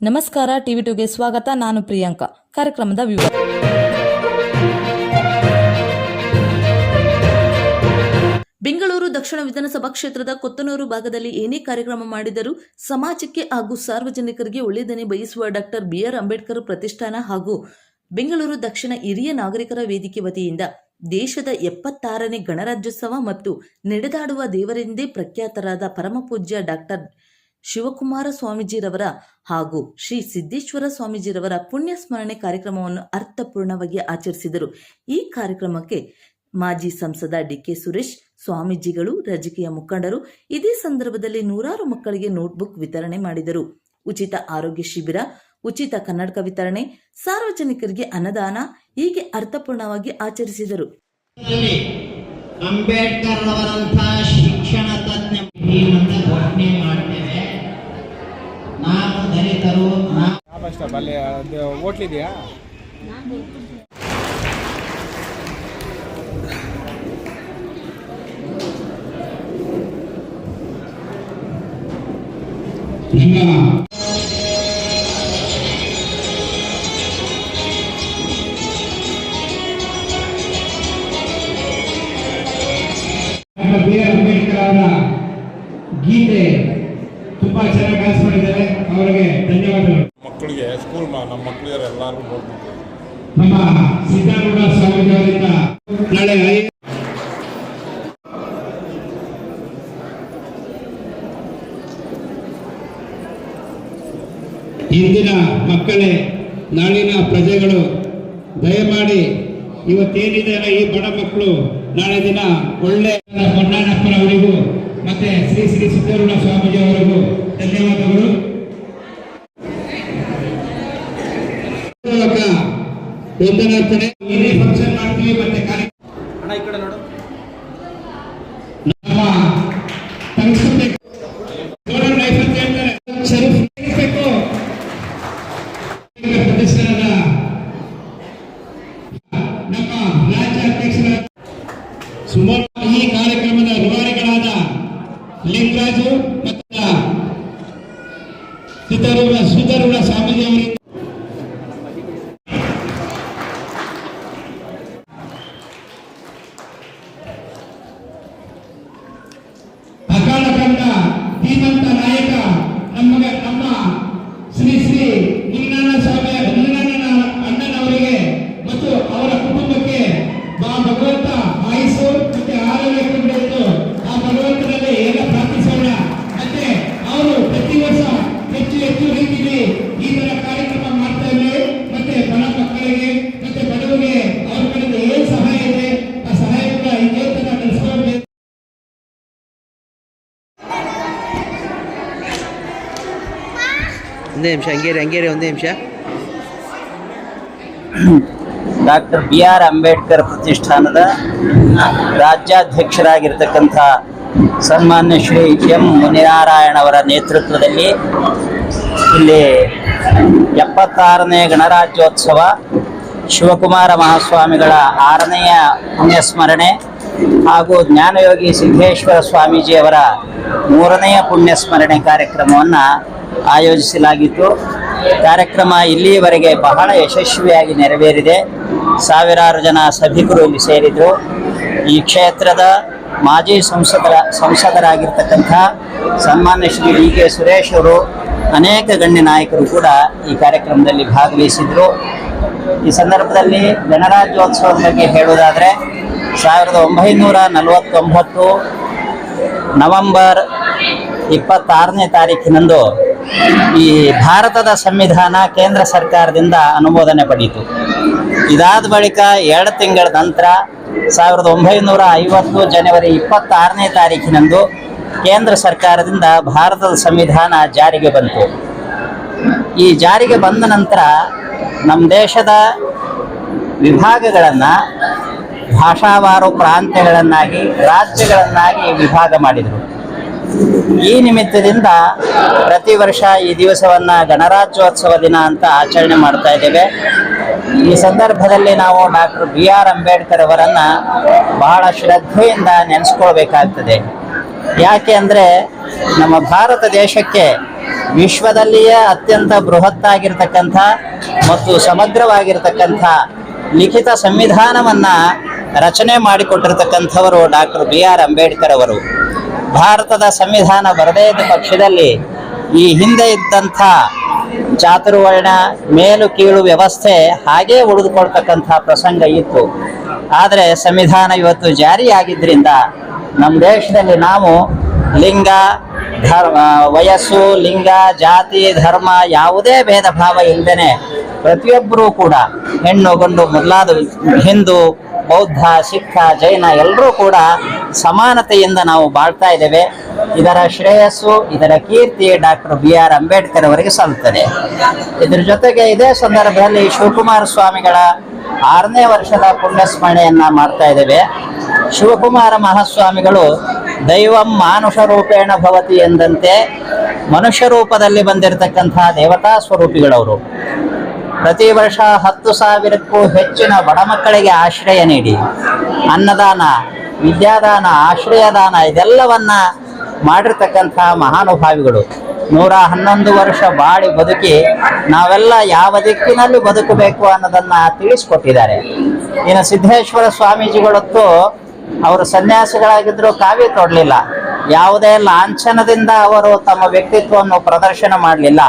ನಮಸ್ಕಾರ, ಟಿವಿ ಟುಗೆ ಸ್ವಾಗತ. ನಾನು ಪ್ರಿಯಾಂಕಾ. ಕಾರ್ಯಕ್ರಮದ ವಿವರ. ಬೆಂಗಳೂರು ದಕ್ಷಿಣ ವಿಧಾನಸಭಾ ಕ್ಷೇತ್ರದ ಕೊತ್ತನೂರು ಭಾಗದಲ್ಲಿ ಏನೇ ಕಾರ್ಯಕ್ರಮ ಮಾಡಿದರೂ ಸಮಾಜಕ್ಕೆ ಹಾಗೂ ಸಾರ್ವಜನಿಕರಿಗೆ ಒಳ್ಳೆಯದನ್ನೇ ಬಯಸುವ ಡಾಕ್ಟರ್ ಬಿಆರ್ ಅಂಬೇಡ್ಕರ್ ಪ್ರತಿಷ್ಠಾನ ಹಾಗೂ ಬೆಂಗಳೂರು ದಕ್ಷಿಣ ಹಿರಿಯ ನಾಗರಿಕರ ವೇದಿಕೆ ವತಿಯಿಂದ ದೇಶದ ಎಪ್ಪತ್ತಾರನೇ ಗಣರಾಜ್ಯೋತ್ಸವ ಮತ್ತು ನಡೆದಾಡುವ ದೇವರೆಂದೇ ಪ್ರಖ್ಯಾತರಾದ ಪರಮಪೂಜ್ಯ ಡಾಕ್ಟರ್ ಶಿವಕುಮಾರ ಸ್ವಾಮೀಜಿರವರ ಹಾಗೂ ಶ್ರೀ ಸಿದ್ದೇಶ್ವರ ಸ್ವಾಮೀಜಿರವರ ಪುಣ್ಯ ಸ್ಮರಣೆ ಕಾರ್ಯಕ್ರಮವನ್ನು ಅರ್ಥಪೂರ್ಣವಾಗಿ ಆಚರಿಸಿದರು. ಈ ಕಾರ್ಯಕ್ರಮಕ್ಕೆ ಮಾಜಿ ಸಂಸದ ಡಿಕೆ ಸುರೇಶ್, ಸ್ವಾಮೀಜಿಗಳು, ರಾಜಕೀಯ ಮುಖಂಡರು, ಇದೇ ಸಂದರ್ಭದಲ್ಲಿ ನೂರಾರು ಮಕ್ಕಳಿಗೆ ನೋಟ್ಬುಕ್ ವಿತರಣೆ ಮಾಡಿದರು. ಉಚಿತ ಆರೋಗ್ಯ ಶಿಬಿರ, ಉಚಿತ ಕನ್ನಡಕ ವಿತರಣೆ, ಸಾರ್ವಜನಿಕರಿಗೆ ಅನ್ನದಾನ ಹೀಗೆ ಅರ್ಥಪೂರ್ಣವಾಗಿ ಆಚರಿಸಿದರು. ಅಂಬೇಡ್ಕರ್ ಅವರಂತಹ ಶಿಕ್ಷಣ ತಜ್ಞ ಅಂತ ಘೋಷಣೆ ಮಾಡ್ತೇವೆ ನಾವು ದಲಿತರು ಅಲ್ಲಿ ಹೋಟ್ಲಿದೆಯಾ? ಡಾಕ್ಟರ್ ನಮ್ಮ ಮಕ್ಕಳಿಯರು ಎಲ್ಲರೂ ನೋಡ್ಬೇಕು ಇಂದಿನ ಮಕ್ಕಳೇ, ನಾಳಿನ ಪ್ರಜೆಗಳು, ದಯಮಾಡಿ ಇವತ್ತೇನಿದೆ ಈ ಬಡ ಮಕ್ಕಳು, ನಾಳೆ ದಿನ ಒಳ್ಳೆ ಹೊನ್ನಾಣಪ್ಪನವರಿಗೂ ಮತ್ತೆ ಶ್ರೀ ಶ್ರೀ ಸಿದ್ದರೂಢ ಸ್ವಾಮೀಜಿ ಅವರಿಗೂ ಧನ್ಯವಾದಗಳು. ವಂದನಾರ್ಪಣೆ ಏನೇ ಫಂಕ್ಷನ್ ಮಾಡ್ತೀವಿ ಮತ್ತೆ ఉన్నత నాయక ಒಂದೇ ನಿಮಿಷ, ಹಂಗೇರಿ ಹಂಗೇರಿ, ಒಂದೇ ನಿಮಿಷ. ಡಾಕ್ಟರ್ ಬಿ ಆರ್ ಅಂಬೇಡ್ಕರ್ ಪ್ರತಿಷ್ಠಾನದ ರಾಜ್ಯಾಧ್ಯಕ್ಷರಾಗಿರ್ತಕ್ಕಂಥ ಸನ್ಮಾನ್ಯ ಶ್ರೀ ಎಂ ಮುನಿನಾರಾಯಣ ಅವರ ನೇತೃತ್ವದಲ್ಲಿ ಇಲ್ಲಿ ಎಪ್ಪತ್ತಾರನೇ ಗಣರಾಜ್ಯೋತ್ಸವ ಶಿವಕುಮಾರ ಮಹಾಸ್ವಾಮಿಗಳ ಆರನೆಯ ಪುಣ್ಯಸ್ಮರಣೆ ಹಾಗೂ ಜ್ಞಾನಯೋಗಿ ಸಿದ್ದೇಶ್ವರ ಸ್ವಾಮೀಜಿಯವರ ಮೂರನೆಯ ಪುಣ್ಯಸ್ಮರಣೆ ಕಾರ್ಯಕ್ರಮವನ್ನು ಆಯೋಜಿಸಲಾಗಿತ್ತು. ಕಾರ್ಯಕ್ರಮ ಇಲ್ಲಿಯವರೆಗೆ ಬಹಳ ಯಶಸ್ವಿಯಾಗಿ ನೆರವೇರಿದೆ. ಸಾವಿರಾರು ಜನ ಸಭಿಕರು ಇಲ್ಲಿ ಸೇರಿದರು. ಈ ಕ್ಷೇತ್ರದ ಮಾಜಿ ಸಂಸದರ, ಸಂಸದರಾಗಿರ್ತಕ್ಕಂಥ ಸನ್ಮಾನ್ಯ ಶ್ರೀ ಡಿ ಕೆ ಸುರೇಶ್ ಅವರು ಅನೇಕ ಗಣ್ಯ ನಾಯಕರು ಕೂಡ ಈ ಕಾರ್ಯಕ್ರಮದಲ್ಲಿ ಭಾಗವಹಿಸಿದ್ರು. ಈ ಸಂದರ್ಭದಲ್ಲಿ ಗಣರಾಜ್ಯೋತ್ಸವದ ಬಗ್ಗೆ ಹೇಳುವುದಾದರೆ, ಸಾವಿರದ ಒಂಬೈನೂರ ನಲವತ್ತೊಂಬತ್ತು ನವೆಂಬರ್ ಇಪ್ಪತ್ತಾರನೇ ತಾರೀಕಿನಂದು ಈ ಭಾರತದ ಸಂವಿಧಾನ ಕೇಂದ್ರ ಸರ್ಕಾರದಿಂದ ಅನುಮೋದನೆ ಪಡೆಯಿತು ಇದಾದ ಬಳಿಕ ಎರಡು ತಿಂಗಳ ನಂತರ ಸಾವಿರದ ಒಂಬೈನೂರ ಐವತ್ತು ಜನವರಿ ಇಪ್ಪತ್ತಾರನೇ ತಾರೀಕಿನಂದು ಕೇಂದ್ರ ಸರ್ಕಾರದಿಂದ ಭಾರತದ ಸಂವಿಧಾನ ಜಾರಿಗೆ ಬಂತು. ಈ ಜಾರಿಗೆ ಬಂದ ನಂತರ ನಮ್ಮ ದೇಶದ ವಿಭಾಗಗಳನ್ನು ಭಾಷಾವಾರು ಪ್ರಾಂತ್ಯಗಳನ್ನಾಗಿ ರಾಜ್ಯಗಳನ್ನಾಗಿ ವಿಭಾಗ ಮಾಡಿದರು. ಈ ನಿಮಿತ್ತದಿಂದ ಪ್ರತಿ ವರ್ಷ ಈ ದಿವಸವನ್ನು ಗಣರಾಜ್ಯೋತ್ಸವ ದಿನ ಅಂತ ಆಚರಣೆ ಮಾಡ್ತಾ ಇದ್ದೇವೆ. ಈ ಸಂದರ್ಭದಲ್ಲಿ ನಾವು ಡಾಕ್ಟರ್ ಬಿ ಆರ್ ಅಂಬೇಡ್ಕರ್ ಅವರನ್ನ ಬಹಳ ಶ್ರದ್ಧೆಯಿಂದ ನೆನೆಸ್ಕೊಳ್ಬೇಕಾಗ್ತದೆ. ಯಾಕೆ ಅಂದ್ರೆ ನಮ್ಮ ಭಾರತ ದೇಶಕ್ಕೆ ವಿಶ್ವದಲ್ಲಿಯೇ ಅತ್ಯಂತ ಬೃಹತ್ತಾಗಿರ್ತಕ್ಕಂಥ ಮತ್ತು ಸಮಗ್ರವಾಗಿರ್ತಕ್ಕಂಥ ಲಿಖಿತ ಸಂವಿಧಾನವನ್ನ ರಚನೆ ಮಾಡಿಕೊಟ್ಟಿರ್ತಕ್ಕಂಥವರು ಡಾಕ್ಟರ್ ಬಿ ಆರ್ ಅಂಬೇಡ್ಕರ್ ಅವರು. ಭಾರತದ ಸಂವಿಧಾನ ಬರದೇ ಇದ್ದ ಪಕ್ಷದಲ್ಲಿ ಈ ಹಿಂದೆ ಇದ್ದಂಥ ಚಾತುರ್ವರ್ಣ ಮೇಲು ಕೀಳು ವ್ಯವಸ್ಥೆ ಹಾಗೇ ಉಳಿದುಕೊಳ್ತಕ್ಕಂಥ ಪ್ರಸಂಗ ಇತ್ತು. ಆದರೆ ಸಂವಿಧಾನ ಇವತ್ತು ಜಾರಿಯಾಗಿದ್ದರಿಂದ ನಮ್ಮ ದೇಶದಲ್ಲಿ ನಾವು ಲಿಂಗ, ಧರ್ಮ, ವಯಸ್ಸು, ಲಿಂಗ, ಜಾತಿ, ಧರ್ಮ ಯಾವುದೇ ಭೇದ ಭಾವ ಇಲ್ಲದೇನೆ ಪ್ರತಿಯೊಬ್ಬರೂ ಕೂಡ ಹೆಣ್ಣು, ಗಂಡು, ಮೊದಲಾದ ಹಿಂದೂ ಬೌದ್ಧ ಸಿಖ್ ಜೈನ ಎಲ್ಲರೂ ಕೂಡ ಸಮಾನತೆಯಿಂದ ನಾವು ಬಾಳ್ತಾ ಇದ್ದೇವೆ. ಇದರ ಶ್ರೇಯಸ್ಸು, ಇದರ ಕೀರ್ತಿ ಡಾಕ್ಟರ್ ಬಿ ಆರ್ ಅಂಬೇಡ್ಕರ್ ಅವರಿಗೆ ಸಲ್ಲುತ್ತದೆ. ಇದ್ರ ಜೊತೆಗೆ ಇದೇ ಸಂದರ್ಭದಲ್ಲಿ ಶಿವಕುಮಾರ ಸ್ವಾಮಿಗಳ ಆರನೇ ವರ್ಷದ ಪುಣ್ಯ ಸ್ಮರಣೆಯನ್ನ ಮಾಡ್ತಾ ಇದ್ದೇವೆ. ಶಿವಕುಮಾರ ಮಹಾಸ್ವಾಮಿಗಳು, ದೈವಂ ಮಾನುಷ ರೂಪೇಣ ಭವತಿ ಎಂದಂತೆ ಮನುಷ್ಯ ರೂಪದಲ್ಲಿ ಬಂದಿರತಕ್ಕಂತಹ ದೇವತಾ ಸ್ವರೂಪಿಗಳವರು. ಪ್ರತಿ ವರ್ಷ ಹತ್ತು ಸಾವಿರಕ್ಕೂ ಹೆಚ್ಚಿನ ಬಡ ಮಕ್ಕಳಿಗೆ ಆಶ್ರಯ ನೀಡಿ ಅನ್ನದಾನ, ವಿದ್ಯಾದಾನ, ಆಶ್ರಯದಾನ ಇದೆಲ್ಲವನ್ನ ಮಾಡಿರ್ತಕ್ಕಂಥ ಮಹಾನುಭಾವಿಗಳು. ನೂರ ಹನ್ನೊಂದು ವರ್ಷ ಬಾಳಿ ಬದುಕಿ ನಾವೆಲ್ಲ ಯಾವ ದಿಕ್ಕಿನಲ್ಲಿ ಬದುಕಬೇಕು ಅನ್ನೋದನ್ನ ತಿಳಿಸ್ಕೊಟ್ಟಿದ್ದಾರೆ. ಇನ್ನು ಸಿದ್ದೇಶ್ವರ ಸ್ವಾಮೀಜಿಗಳತ್ತು ಅವರು ಸನ್ಯಾಸಿಗಳಾಗಿದ್ರು ಕಾವ್ಯ ತೊಡಲಿಲ್ಲ. ಯಾವುದೇ ಲಾಂಛನದಿಂದ ಅವರು ತಮ್ಮ ವ್ಯಕ್ತಿತ್ವವನ್ನು ಪ್ರದರ್ಶನ ಮಾಡಲಿಲ್ಲ.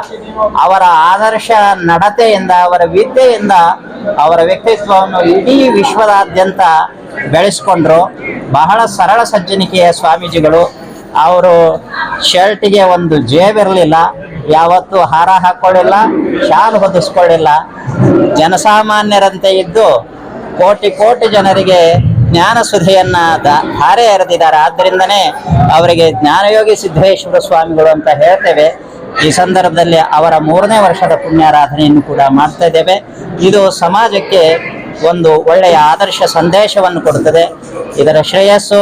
ಅವರ ಆದರ್ಶ ನಡತೆಯಿಂದ, ಅವರ ವಿದ್ಯೆಯಿಂದ ಅವರ ವ್ಯಕ್ತಿತ್ವವನ್ನು ಇಡೀ ವಿಶ್ವದಾದ್ಯಂತ ಬೆಳೆಸ್ಕೊಂಡ್ರು. ಬಹಳ ಸರಳ ಸಜ್ಜನಿಕೆಯ ಸ್ವಾಮೀಜಿಗಳು. ಅವರು ಶರ್ಟಿಗೆ ಒಂದು ಜೇಬಿರಲಿಲ್ಲ ಯಾವತ್ತೂ ಹಾರ ಹಾಕೊಳ್ಳಿಲ್ಲ, ಶಾಲು ಹೊದಿಸ್ಕೊಳ್ಳಿಲ್ಲ. ಜನಸಾಮಾನ್ಯರಂತೆ ಇದ್ದು ಕೋಟಿ ಕೋಟಿ ಜನರಿಗೆ ಜ್ಞಾನ ಸುಧೆಯನ್ನ ಧಾರೆ ಎರೆದಿದ್ದಾರೆ. ಆದ್ದರಿಂದನೇ ಅವರಿಗೆ ಜ್ಞಾನಯೋಗಿ ಸಿದ್ದೇಶ್ವರ ಸ್ವಾಮಿಗಳು ಅಂತ ಹೇಳ್ತೇವೆ. ಈ ಸಂದರ್ಭದಲ್ಲಿ ಅವರ ಮೂರನೇ ವರ್ಷದ ಪುಣ್ಯಾರಾಧನೆಯನ್ನು ಕೂಡ ಮಾಡ್ತಾ ಇದ್ದೇವೆ. ಇದು ಸಮಾಜಕ್ಕೆ ಒಂದು ಒಳ್ಳೆಯ ಆದರ್ಶ ಸಂದೇಶವನ್ನು ಕೊಡುತ್ತದೆ. ಇದರ ಶ್ರೇಯಸ್ಸು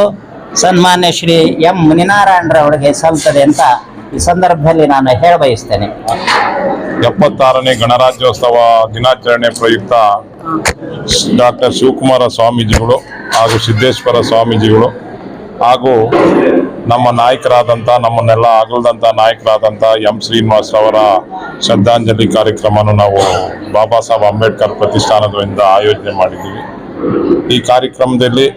ಸನ್ಮಾನ್ಯ ಶ್ರೀ ಎಂ ಮುನಿನಾರಾಯಣರವರಿಗೆ ಸಲ್ತದೆ ಅಂತ ಈ ಸಂದರ್ಭದಲ್ಲಿ ನಾನು ಹೇಳಬಯಸ್ತೇನೆ. ಎಪ್ಪತ್ತಾರನೇ ಗಣರಾಜ್ಯೋತ್ಸವ ದಿನಾಚರಣೆ ಪ್ರಯುಕ್ತ ಡಾಕ್ಟರ್ ಶಿವಕುಮಾರ ಸ್ವಾಮೀಜಿಗಳು ಹಾಗೂ ಸಿದ್ದೇಶ್ವರ ಸ್ವಾಮೀಜಿಗಳು ಹಾಗೂ ನಮ್ಮ ನಾಯಕರಾದಂಥ, ನಮ್ಮನ್ನೆಲ್ಲ ಆಗಲ್ದಂಥ ನಾಯಕರಾದಂಥ ಎಂ ಶ್ರೀನಿವಾಸ್ ಅವರ ಶ್ರದ್ಧಾಂಜಲಿ ಕಾರ್ಯಕ್ರಮವನ್ನು ನಾವು ಬಾಬಾ ಸಾಹೇಬ್ ಅಂಬೇಡ್ಕರ್ ಪ್ರತಿಷ್ಠಾನದಿಂದ ಆಯೋಜನೆ ಮಾಡಿದ್ದೀವಿ. ಈ ಕಾರ್ಯಕ್ರಮದಲ್ಲಿ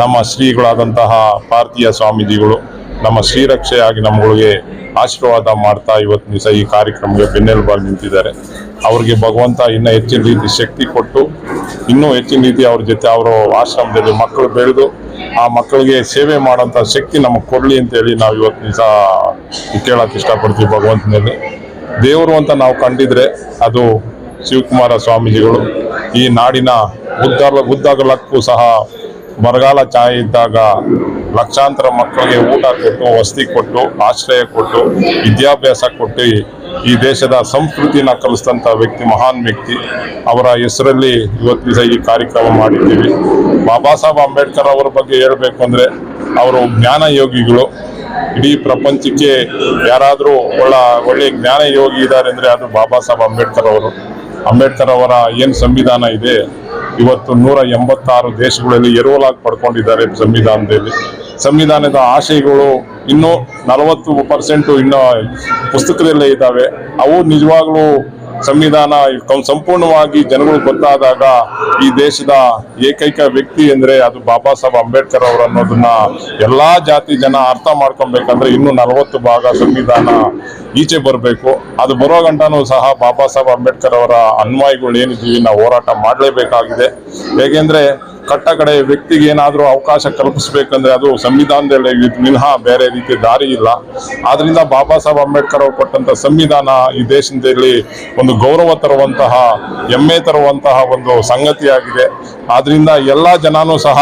ನಮ್ಮ ಶ್ರೀಗಳಾದಂತಹ ಭಾರತೀಯ ಸ್ವಾಮೀಜಿಗಳು, ನಮ್ಮ ಶ್ರೀರಕ್ಷೆಯಾಗಿ ನಮ್ಮಗಳಿಗೆ ಆಶೀರ್ವಾದ ಮಾಡ್ತಾ ಇವತ್ತು ದಿವಸ ಈ ಕಾರ್ಯಕ್ರಮಕ್ಕೆ ಬೆನ್ನೆಲುಬಾಗಿ ನಿಂತಿದ್ದಾರೆ. ಅವ್ರಿಗೆ ಭಗವಂತ ಇನ್ನೂ ಹೆಚ್ಚಿನ ರೀತಿ ಶಕ್ತಿ ಕೊಟ್ಟು, ಇನ್ನೂ ಹೆಚ್ಚಿನ ರೀತಿ ಅವ್ರ ಜೊತೆ ಅವರು ಆಶ್ರಮದಲ್ಲಿ ಮಕ್ಕಳು ಬೆಳೆದು, ಆ ಮಕ್ಕಳಿಗೆ ಸೇವೆ ಮಾಡೋಂಥ ಶಕ್ತಿ ನಮಗೆ ಕೊಡಲಿ ಅಂತೇಳಿ ನಾವು ಇವತ್ತು ದಿವಸ ಕೇಳಕ್ಕೆ ಇಷ್ಟಪಡ್ತೀವಿ ಭಗವಂತನಲ್ಲಿ. ದೇವರು ಅಂತ ನಾವು ಕಂಡಿದ್ರೆ ಅದು ಶಿವಕುಮಾರ ಸ್ವಾಮೀಜಿಗಳು, ಈ ನಾಡಿನ ಉದ್ದಾಗಲಕ್ಕೂ ಸಹ ಬರಗಾಲ ಛಾಯೆ ಇದ್ದಾಗ ಲಕ್ಷಾಂತರ ಮಕ್ಕಳಿಗೆ ಊಟ ಕೊಟ್ಟು, ವಸತಿ ಕೊಟ್ಟು, ಆಶ್ರಯ ಕೊಟ್ಟು, ವಿದ್ಯಾಭ್ಯಾಸ ಕೊಟ್ಟು ಈ ದೇಶದ ಸಂಸ್ಕೃತಿನ ಕಲಿಸಿದಂಥ ವ್ಯಕ್ತಿ, ಮಹಾನ್ ವ್ಯಕ್ತಿ. ಅವರ ಹೆಸರಲ್ಲಿ ಇವತ್ತು ದಿವಸ ಈ ಕಾರ್ಯಕ್ರಮ ಮಾಡಿದ್ದೀವಿ. ಬಾಬಾ ಸಾಹೇಬ್ ಅಂಬೇಡ್ಕರ್ ಅವರ ಬಗ್ಗೆ ಹೇಳಬೇಕು ಅಂದರೆ ಅವರು ಜ್ಞಾನ ಯೋಗಿಗಳು. ಇಡೀ ಪ್ರಪಂಚಕ್ಕೆ ಯಾರಾದರೂ ಒಳ್ಳ ಒಳ್ಳೆ ಜ್ಞಾನ ಯೋಗಿ ಇದ್ದಾರೆ ಅಂದರೆ ಅದು ಬಾಬಾ ಸಾಹೇಬ್ ಅಂಬೇಡ್ಕರ್ ಅವರು. ಅಂಬೇಡ್ಕರ್ ಅವರ ಏನು ಸಂವಿಧಾನ ಇದೆ ಇವತ್ತು ನೂರ ಎಂಬತ್ತಾರು ದೇಶಗಳಲ್ಲಿ ಎರವಲಾಗಿ ಪಡ್ಕೊಂಡಿದ್ದಾರೆ ಸಂವಿಧಾನದಲ್ಲಿ. ಸಂವಿಧಾನದ ಆಶಯಗಳು ಇನ್ನೂ ನಲವತ್ತು ಪರ್ಸೆಂಟು ಇನ್ನೂ ಪುಸ್ತಕದಲ್ಲೇ ಇದ್ದಾವೆ. ಅವು ನಿಜವಾಗ್ಲೂ ಸಂವಿಧಾನ ಸಂಪೂರ್ಣವಾಗಿ ಜನಗಳು ಗೊತ್ತಾದಾಗ ಈ ದೇಶದ ಏಕೈಕ ವ್ಯಕ್ತಿ ಅಂದ್ರೆ ಅದು ಬಾಬಾ ಸಾಹೇಬ್ ಅಂಬೇಡ್ಕರ್ ಅವರು ಅನ್ನೋದನ್ನ ಎಲ್ಲಾ ಜಾತಿ ಜನ ಅರ್ಥ ಮಾಡ್ಕೊಬೇಕಂದ್ರೆ ಇನ್ನು ನಲವತ್ತು ಭಾಗ ಸಂವಿಧಾನ ಈಚೆ ಬರಬೇಕು. ಅದು ಬರೋ ಗಂಟನೂ ಸಹ ಬಾಬಾ ಸಾಹೇಬ್ ಅಂಬೇಡ್ಕರ್ ಅವರ ಅನ್ವಯಗಳು ಏನಿದ್ದೀವಿ ನಾವು ಹೋರಾಟ ಮಾಡಲೇಬೇಕಾಗಿದೆ. ಹೇಗೆಂದ್ರೆ ಕಟ್ಟ ಕಡೆ ವ್ಯಕ್ತಿಗೆ ಏನಾದರೂ ಅವಕಾಶ ಕಲ್ಪಿಸಬೇಕಂದ್ರೆ ಅದು ಸಂವಿಧಾನದಲ್ಲಿ ವಿನಃ ಬೇರೆ ರೀತಿ ದಾರಿ ಇಲ್ಲ. ಆದ್ರಿಂದ ಬಾಬಾ ಸಾಹೇಬ್ ಅಂಬೇಡ್ಕರ್ ಅವರು ಕೊಟ್ಟಂತ ಸಂವಿಧಾನ ಈ ದೇಶದಲ್ಲಿ ಒಂದು ಗೌರವ ತರುವಂತಹ, ಹೆಮ್ಮೆ ತರುವಂತಹ ಒಂದು ಸಂಗತಿಯಾಗಿದೆ. ಆದ್ರಿಂದ ಎಲ್ಲ ಜನನೂ ಸಹ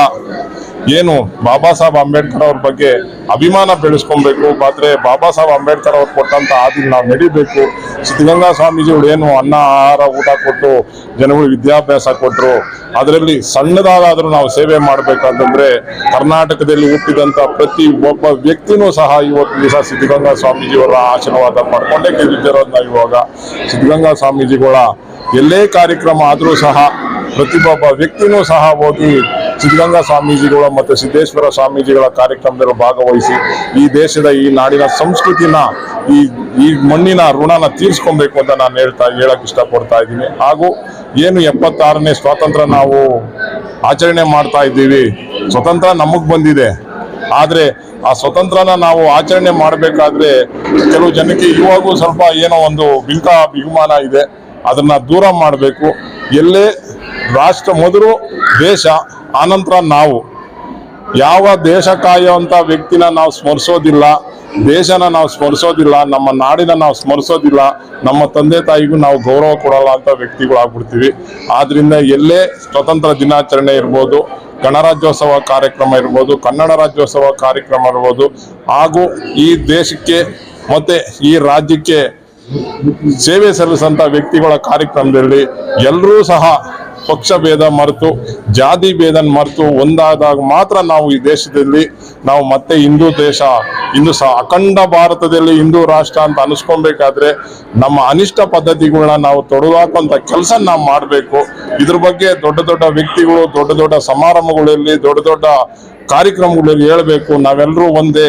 ಏನು ಬಾಬಾ ಸಾಹೇಬ್ ಅಂಬೇಡ್ಕರ್ ಅವ್ರ ಬಗ್ಗೆ ಅಭಿಮಾನ ಬೆಳೆಸ್ಕೊಬೇಕು, ಆದ್ರೆ ಬಾಬಾ ಸಾಹೇಬ್ ಅಂಬೇಡ್ಕರ್ ಅವ್ರು ಕೊಟ್ಟಂತ ಹಾದಿಲ್ ನಾವು ನಡಿಬೇಕು. ಸಿದ್ಧಗಂಗಾ ಸ್ವಾಮೀಜಿಗಳು ಏನು ಅನ್ನ, ಆಹಾರ, ಊಟ ಕೊಟ್ಟು, ಜನಗಳಿಗೆ ವಿದ್ಯಾಭ್ಯಾಸ ಕೊಟ್ಟರು ಅದರಲ್ಲಿ ಸಣ್ಣದಾದ್ರೂ ನಾವು ಸೇವೆ ಮಾಡ್ಬೇಕಂತಂದ್ರೆ ಕರ್ನಾಟಕದಲ್ಲಿ ಹುಟ್ಟಿದಂತ ಪ್ರತಿ ಒಬ್ಬ ವ್ಯಕ್ತಿನೂ ಸಹ ಇವತ್ತು ದಿವಸ ಸಿದ್ಧಗಂಗಾ ಸ್ವಾಮೀಜಿಯವರ ಆಶೀರ್ವಾದ ಮಾಡ್ಕೊಂಡೇ ಗೆದ್ದಿರೋದು ನಾವು ಇವಾಗ. ಸಿದ್ಧಗಂಗಾ ಸ್ವಾಮೀಜಿಗಳ ಎಲ್ಲೇ ಕಾರ್ಯಕ್ರಮ ಆದರೂ ಸಹ ಪ್ರತಿಯೊಬ್ಬ ವ್ಯಕ್ತಿನೂ ಸಹ ಹೋಗಿ ಸಿದ್ಧಗಂಗಾ ಸ್ವಾಮೀಜಿಗಳ ಮತ್ತು ಸಿದ್ದೇಶ್ವರ ಸ್ವಾಮೀಜಿಗಳ ಕಾರ್ಯಕ್ರಮದಲ್ಲಿ ಭಾಗವಹಿಸಿ ಈ ದೇಶದ ಈ ನಾಡಿನ ಸಂಸ್ಕೃತಿನ ಈ ಈ ಮಣ್ಣಿನ ಋಣನ ತೀರಿಸ್ಕೊಬೇಕು ಅಂತ ನಾನು ಹೇಳ್ತಾ, ಹೇಳಕ್ ಇಷ್ಟಪಡ್ತಾ ಇದ್ದೀನಿ. ಹಾಗೂ ಏನು ಎಪ್ಪತ್ತಾರನೇ ಸ್ವಾತಂತ್ರ್ಯ ನಾವು ಆಚರಣೆ ಮಾಡ್ತಾ ಇದ್ದೀವಿ, ಸ್ವತಂತ್ರ ನಮಗ್ ಬಂದಿದೆ. ಆದ್ರೆ ಆ ಸ್ವತಂತ್ರನ ನಾವು ಆಚರಣೆ ಮಾಡಬೇಕಾದ್ರೆ ಕೆಲವು ಜನಕ್ಕೆ ಇವಾಗೂ ಸ್ವಲ್ಪ ಏನೋ ಒಂದು ಬಿಂಕ ಬಿಗುಮಾನ ಇದೆ. ಅದನ್ನ ದೂರ ಮಾಡಬೇಕು. ಎಲ್ಲೇ ರಾಷ್ಟ್ರ ಮೊದಲು ದೇಶ, ಆನಂತರ ನಾವು. ಯಾವ ದೇಶ ಕಾಯುವಂತ ವ್ಯಕ್ತಿನ ನಾವು ಸ್ಮರಿಸೋದಿಲ್ಲ, ದೇಶನ ನಾವು ಸ್ಮರಿಸೋದಿಲ್ಲ, ನಮ್ಮ ನಾಡಿನ ನಾವು ಸ್ಮರಿಸೋದಿಲ್ಲ, ನಮ್ಮ ತಂದೆ ತಾಯಿಗೂ ನಾವು ಗೌರವ ಕೊಡಲ್ಲ ಅಂತ ವ್ಯಕ್ತಿಗಳಾಗ್ಬಿಡ್ತೀವಿ. ಆದ್ರಿಂದ ಎಲ್ಲೇ ಸ್ವತಂತ್ರ ದಿನಾಚರಣೆ ಇರ್ಬೋದು, ಗಣರಾಜ್ಯೋತ್ಸವ ಕಾರ್ಯಕ್ರಮ ಇರ್ಬೋದು, ಕನ್ನಡ ರಾಜ್ಯೋತ್ಸವ ಕಾರ್ಯಕ್ರಮ ಇರ್ಬೋದು, ಹಾಗೂ ಈ ದೇಶಕ್ಕೆ ಮತ್ತೆ ಈ ರಾಜ್ಯಕ್ಕೆ ಸೇವೆ ಸಲ್ಲಿಸಂತ ವ್ಯಕ್ತಿಗಳ ಕಾರ್ಯಕ್ರಮದಲ್ಲಿ ಎಲ್ಲರೂ ಸಹ ಪಕ್ಷ ಭೇದ ಮರೆತು, ಜಾತಿ ಭೇದ ಮರೆತು ಒಂದಾದಾಗ ಮಾತ್ರ ನಾವು ಈ ದೇಶದಲ್ಲಿ ನಾವು ಮತ್ತೆ ಹಿಂದೂ ದೇಶ ಇಂದು ಸಹ ಅಖಂಡ ಭಾರತದಲ್ಲಿ ಹಿಂದೂ ರಾಷ್ಟ್ರ ಅಂತ ಅನಿಸ್ಕೊಬೇಕಾದ್ರೆ ನಮ್ಮ ಅನಿಷ್ಟ ಪದ್ಧತಿಗಳನ್ನ ನಾವು ತೊಡೆದಾಕುವಂತ ಕೆಲಸ ನಾವು ಮಾಡಬೇಕು. ಇದ್ರ ಬಗ್ಗೆ ದೊಡ್ಡ ದೊಡ್ಡ ವ್ಯಕ್ತಿಗಳು, ದೊಡ್ಡ ದೊಡ್ಡ ಸಮಾರಂಭಗಳಲ್ಲಿ, ದೊಡ್ಡ ದೊಡ್ಡ ಕಾರ್ಯಕ್ರಮಗಳಲ್ಲಿ ಹೇಳ್ಬೇಕು. ನಾವೆಲ್ಲರೂ ಒಂದೇ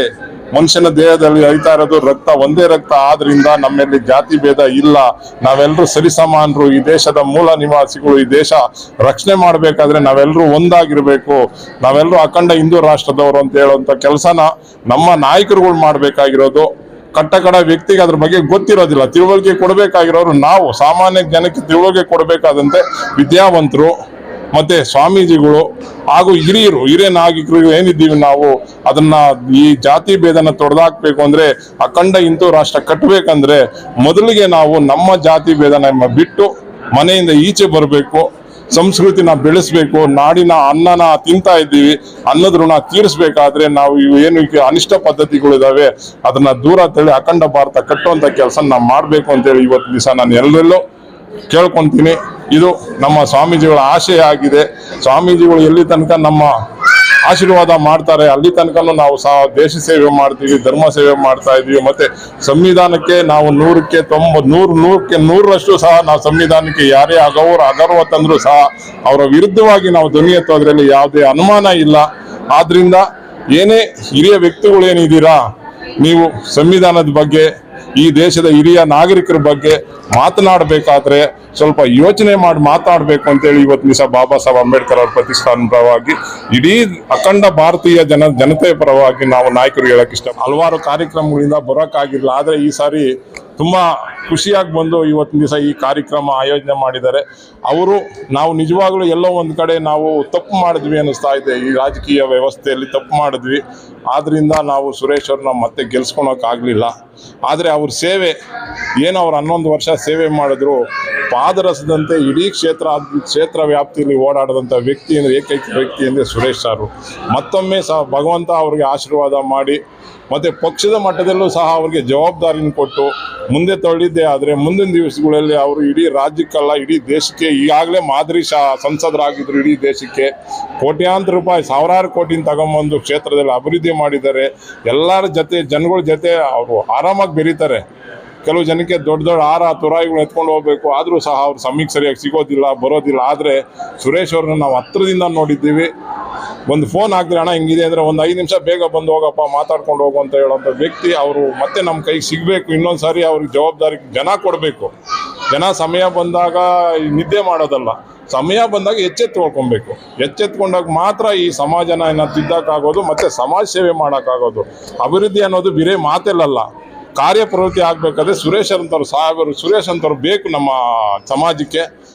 ಮನುಷ್ಯನ ದೇಹದಲ್ಲಿ ಹರಿತಾ ಇರೋದು ರಕ್ತ, ಒಂದೇ ರಕ್ತ ಆದ್ರಿಂದ ನಮ್ಮಲ್ಲಿ ಜಾತಿ ಭೇದ ಇಲ್ಲ. ನಾವೆಲ್ಲರೂ ಸರಿಸಮಾನರು ಈ ದೇಶದ ಮೂಲ ನಿವಾಸಿಗಳು, ಈ ದೇಶ ರಕ್ಷಣೆ ಮಾಡಬೇಕಾದ್ರೆ ನಾವೆಲ್ಲರೂ ಒಂದಾಗಿರ್ಬೇಕು. ನಾವೆಲ್ಲರೂ ಅಖಂಡ ಹಿಂದೂ ರಾಷ್ಟ್ರದವರು ಅಂತ ಹೇಳುವಂತ ಕೆಲಸನ ನಮ್ಮ ನಾಯಕರುಗಳು ಮಾಡಬೇಕಾಗಿರೋದು. ಕಟ್ಟಕಡ ವ್ಯಕ್ತಿಗೆ ಅದ್ರ ಬಗ್ಗೆ ಗೊತ್ತಿರೋದಿಲ್ಲ. ತಿಳುವಳಿಕೆ ಕೊಡಬೇಕಾಗಿರೋರು ನಾವು. ಸಾಮಾನ್ಯ ಜನಕ್ಕೆ ತಿಳುವಳಿಕೆ ಕೊಡಬೇಕಾದಂತೆ ವಿದ್ಯಾವಂತರು ಮತ್ತೆ ಸ್ವಾಮೀಜಿಗಳು ಹಾಗೂ ಹಿರಿಯರು ಹಿರಿಯ ನಾಗರಿಕರು ಏನಿದ್ದೀವಿ ನಾವು, ಅದನ್ನ ಈ ಜಾತಿ ಭೇದನ ತೊಡೆದಾಕ್ಬೇಕು ಅಂದ್ರೆ, ಅಖಂಡ ಹಿಂದೂ ರಾಷ್ಟ್ರ ಕಟ್ಟಬೇಕಂದ್ರೆ ಮೊದಲಿಗೆ ನಾವು ನಮ್ಮ ಜಾತಿ ಭೇದನ ಬಿಟ್ಟು ಮನೆಯಿಂದ ಈಚೆ ಬರಬೇಕು, ಸಂಸ್ಕೃತಿನ ಬೆಳೆಸ್ಬೇಕು, ನಾಡಿನ ಅನ್ನನ ತಿಂತಾ ಇದ್ದೀವಿ, ಅನ್ನದ ಋಣ ತೀರಿಸ್ಬೇಕಾದ್ರೆ ನಾವು ಇವು ಏನು ಅನಿಷ್ಟ ಪದ್ಧತಿಗಳು ಇದಾವೆ ಅದನ್ನ ದೂರ ತಳ್ಳಿ ಅಖಂಡ ಭಾರತ ಕಟ್ಟುವಂತ ಕೆಲಸ ನಾವು ಮಾಡ್ಬೇಕು ಅಂತೇಳಿ ಇವತ್ತು ದಿವಸ ನಾನು ಎಲ್ಲರೆಲ್ಲೋ ಕೇಳ್ಕೊಂತೀನಿ. ಇದು ನಮ್ಮ ಸ್ವಾಮೀಜಿಗಳ ಆಶಯ ಆಗಿದೆ. ಸ್ವಾಮೀಜಿಗಳು ಎಲ್ಲಿ ತನಕ ನಮ್ಮ ಆಶೀರ್ವಾದ ಮಾಡ್ತಾರೆ, ಅಲ್ಲಿ ತನಕನೂ ನಾವು ಸಹ ದೇಶ ಸೇವೆ ಮಾಡ್ತೀವಿ, ಧರ್ಮ ಸೇವೆ ಮಾಡ್ತಾ ಇದೀವಿ. ಮತ್ತೆ ಸಂವಿಧಾನಕ್ಕೆ ನಾವು ನೂರಕ್ಕೆ ತೊಂಬ, ನೂರು, ನೂರಕ್ಕೆ ನೂರರಷ್ಟು ಸಹ ನಾವು ಸಂವಿಧಾನಕ್ಕೆ ಯಾರೇ ಅಗೌರ ಅಗರ್ವ ತಂದ್ರು ಸಹ ಅವರ ವಿರುದ್ಧವಾಗಿ ನಾವು ಧ್ವನಿ ಎತ್ತೋದ್ರಲ್ಲಿ ಯಾವುದೇ ಅನುಮಾನ ಇಲ್ಲ. ಆದ್ರಿಂದ ಏನೇ ಹಿರಿಯ ವ್ಯಕ್ತಿಗಳು ಏನಿದ್ದೀರಾ ನೀವು ಸಂವಿಧಾನದ ಬಗ್ಗೆ, ಈ ದೇಶದ ಹಿರಿಯ ನಾಗರಿಕರ ಬಗ್ಗೆ ಮಾತನಾಡಬೇಕಾದ್ರೆ ಸ್ವಲ್ಪ ಯೋಚನೆ ಮಾಡಿ ಮಾತಾಡಬೇಕು ಅಂತೇಳಿ ಇವತ್ತು ದಿವಸ ಬಾಬಾ ಸಾಹೇಬ್ ಅಂಬೇಡ್ಕರ್ ಅವರ ಪ್ರತಿಷ್ಠಾನ ಪರವಾಗಿ, ಇಡೀ ಅಖಂಡ ಭಾರತೀಯ ಜನ ಜನತೆಯ ಪರವಾಗಿ ನಾವು ನಾಯಕರು ಹೇಳಕ್ ಇಷ್ಟ ಹಲವಾರು ಕಾರ್ಯಕ್ರಮಗಳಿಂದ ಬರೋಕ್ಕಾಗಿಲ್ಲ, ಆದರೆ ಈ ಸಾರಿ ತುಂಬಾ ಖುಷಿಯಾಗಿ ಬಂದು ಇವತ್ತಿನ ದಿವಸ ಈ ಕಾರ್ಯಕ್ರಮ ಆಯೋಜನೆ ಮಾಡಿದ್ದಾರೆ. ಅವರು ನಾವು ನಿಜವಾಗ್ಲೂ ಎಲ್ಲೋ ಒಂದು ಕಡೆ ನಾವು ತಪ್ಪು ಮಾಡಿದ್ವಿ ಅನ್ನಿಸ್ತಾ ಇದೆ. ಈ ರಾಜಕೀಯ ವ್ಯವಸ್ಥೆಯಲ್ಲಿ ತಪ್ಪು ಮಾಡಿದ್ವಿ. ಆದ್ದರಿಂದ ನಾವು ಸುರೇಶ್ ಅವ್ರನ್ನ ಮತ್ತೆ ಗೆಲ್ಸ್ಕೊಳಕ್ ಆದರೆ ಆದ್ರೆ ಅವ್ರ ಸೇವೆ, ಏನು ಅವ್ರು ಹನ್ನೊಂದು ವರ್ಷ ಸೇವೆ ಮಾಡಿದ್ರು. ಪಾದರಸದಂತೆ ಇಡೀ ಕ್ಷೇತ್ರ ಕ್ಷೇತ್ರ ವ್ಯಾಪ್ತಿಯಲ್ಲಿ ಓಡಾಡದಂಥ ವ್ಯಕ್ತಿ ಅಂದ್ರೆ ಏಕೈಕ ವ್ಯಕ್ತಿ ಅಂದ್ರೆ ಸುರೇಶ್ ಸಾರು. ಮತ್ತೊಮ್ಮೆ ಸಹ ಭಗವಂತ ಅವ್ರಿಗೆ ಆಶೀರ್ವಾದ ಮಾಡಿ ಮತ್ತೆ ಪಕ್ಷದ ಮಟ್ಟದಲ್ಲೂ ಸಹ ಅವರಿಗೆ ಜವಾಬ್ದಾರಿನ ಕೊಟ್ಟು ಮುಂದೆ ತಳ್ಳಿದ್ದೆ ಆದರೆ ಮುಂದಿನ ದಿವಸಗಳಲ್ಲಿ ಅವರು ಇಡೀ ರಾಜ್ಯಕ್ಕಲ್ಲ, ಇಡೀ ದೇಶಕ್ಕೆ ಈಗಾಗಲೇ ಮಾದರಿ ಶಾ, ಸಂಸದರಾಗಿದ್ರು ಇಡೀ ದೇಶಕ್ಕೆ. ಕೋಟ್ಯಾಂತರ ರೂಪಾಯಿ, ಸಾವಿರಾರು ಕೋಟಿನ ತಗೊಂಬಂದು ಕ್ಷೇತ್ರದಲ್ಲಿ ಅಭಿವೃದ್ಧಿ ಮಾಡಿದ್ದಾರೆ. ಎಲ್ಲರ ಜೊತೆ, ಜನಗಳ ಜೊತೆ ಅವರು ಆರಾಮಾಗಿ ಬೆರೀತಾರೆ. ಕೆಲವು ಜನಕ್ಕೆ ದೊಡ್ಡ ದೊಡ್ಡ ಆರ ತುರಾಯಿಗಳು ಎತ್ಕೊಂಡು ಹೋಗ್ಬೇಕು. ಆದರೂ ಸಹ ಅವ್ರು ಸಮಯಕ್ಕೆ ಸರಿಯಾಗಿ ಸಿಗೋದಿಲ್ಲ, ಬರೋದಿಲ್ಲ. ಆದರೆ ಸುರೇಶ್ ಅವ್ರನ್ನ ನಾವು ಹತ್ರದಿಂದ ನೋಡಿದ್ದೀವಿ. ಒಂದು ಫೋನ್ ಹಾಕಿದ್ರೆ, ಅಣ್ಣ, ಹಿಂಗಿದೆ. ಅಂದರೆ ಒಂದು ಐದು ನಿಮಿಷ ಬೇಗ ಬಂದು ಹೋಗಪ್ಪ, ಮಾತಾಡ್ಕೊಂಡು ಹೋಗು ಅಂತ ಹೇಳೋಂಥ ವ್ಯಕ್ತಿ ಅವರು ಮತ್ತೆ ನಮ್ಮ ಕೈಗೆ ಸಿಗಬೇಕು. ಇನ್ನೊಂದು ಸಾರಿ ಅವ್ರಿಗೆ ಜವಾಬ್ದಾರಿ ಜನ ಕೊಡಬೇಕು. ಜನ ಸಮಯ ಬಂದಾಗ ನಿದ್ದೆ ಮಾಡೋದಲ್ಲ. ಸಮಯ ಬಂದಾಗ ಎಚ್ಚೆತ್ಕೊಳ್ಕೊಬೇಕು ಎಚ್ಚೆತ್ಕೊಂಡಾಗ ಮಾತ್ರ ಈ ಸಮಾಜನ ತಿದ್ದಕ್ಕಾಗೋದು, ಮತ್ತು ಸಮಾಜ ಸೇವೆ ಮಾಡೋಕ್ಕಾಗೋದು. ಅಭಿವೃದ್ಧಿ ಅನ್ನೋದು ಬೇರೆ ಮಾತೆಲ್ಲಲ್ಲ. ಕಾರ್ಯಪ್ರವೃತ್ತಿ ಆಗಬೇಕಾದ್ರೆ ಸುರೇಶ್ ಅಂತವ್ರು ಸಾಹೇಬರು ಸುರೇಶ್ ಅಂತವ್ರು ಬೇಕು ನಮ್ಮ ಸಮಾಜಕ್ಕೆ.